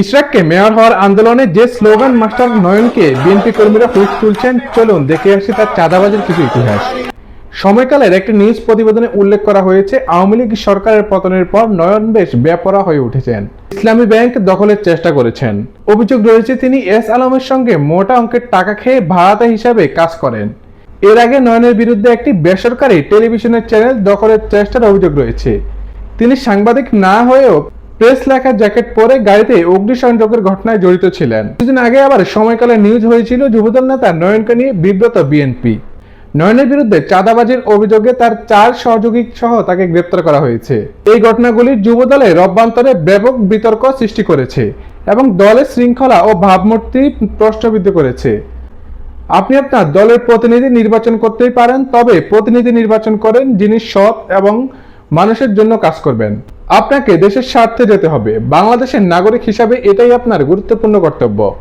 ইশরাককে mayor হওয়ার আন্দোলনে যে স্লোগান মাস্টার নয়নকে বিএনপি কর্মীরা হুইপ তুলছেন, চলুন দেখে আসি তার চাঁদাবাজের কিছু ইতিহাস। সময়কালের একটি নিউজ প্রতিবেদনে উল্লেখ করা হয়েছে, আওয়ামী লীগ সরকারের পতনের পর নয়ন বেশ বেপরা হয়ে উঠেছেন। ইসলামী ব্যাংক দখলের চেষ্টা করেছেন। অভিযোগ রয়েছে, তিনি এস আলমের সঙ্গে মোটা অঙ্কের টাকা খেয়ে ভাড়াতা হিসাবে কাজ করেন। এর আগে নয়নের বিরুদ্ধে একটি বেসরকারি টেলিভিশনের চ্যানেল দখলের চেষ্টার অভিযোগ রয়েছে। তিনি সাংবাদিক না হয়েও প্রেস লেখা জ্যাকেট পরে গাড়িতে অগ্নিসংযোগের ঘটনায় জড়িত ছিলেন। কিছুদিন আগে আবার সময়কালে নিউজ হয়েছিল যুবদল নেতা নয়নকে নিয়ে বিব্রত বিএনপি। নয়নের বিরুদ্ধে চাঁদাবাজির অভিযোগে তার চার সহযোগী সহ তাকে গ্রেপ্তার করা হয়েছে। এই ঘটনাগুলি যুবদলে রব্বান্তরে ব্যাপক বিতর্ক সৃষ্টি করেছে এবং দলের শৃঙ্খলা ও ভাবমূর্তি প্রশ্নবিদ্ধ করেছে। আপনি আপনার দলের প্রতিনিধি নির্বাচন করতেই পারেন, তবে প্রতিনিধি নির্বাচন করেন যিনি সৎ এবং মানুষের জন্য কাজ করবেন। আপনাকে দেশের স্বার্থে যেতে হবে। বাংলাদেশের নাগরিক হিসাবে এটাই আপনার গুরুত্বপূর্ণ কর্তব্য।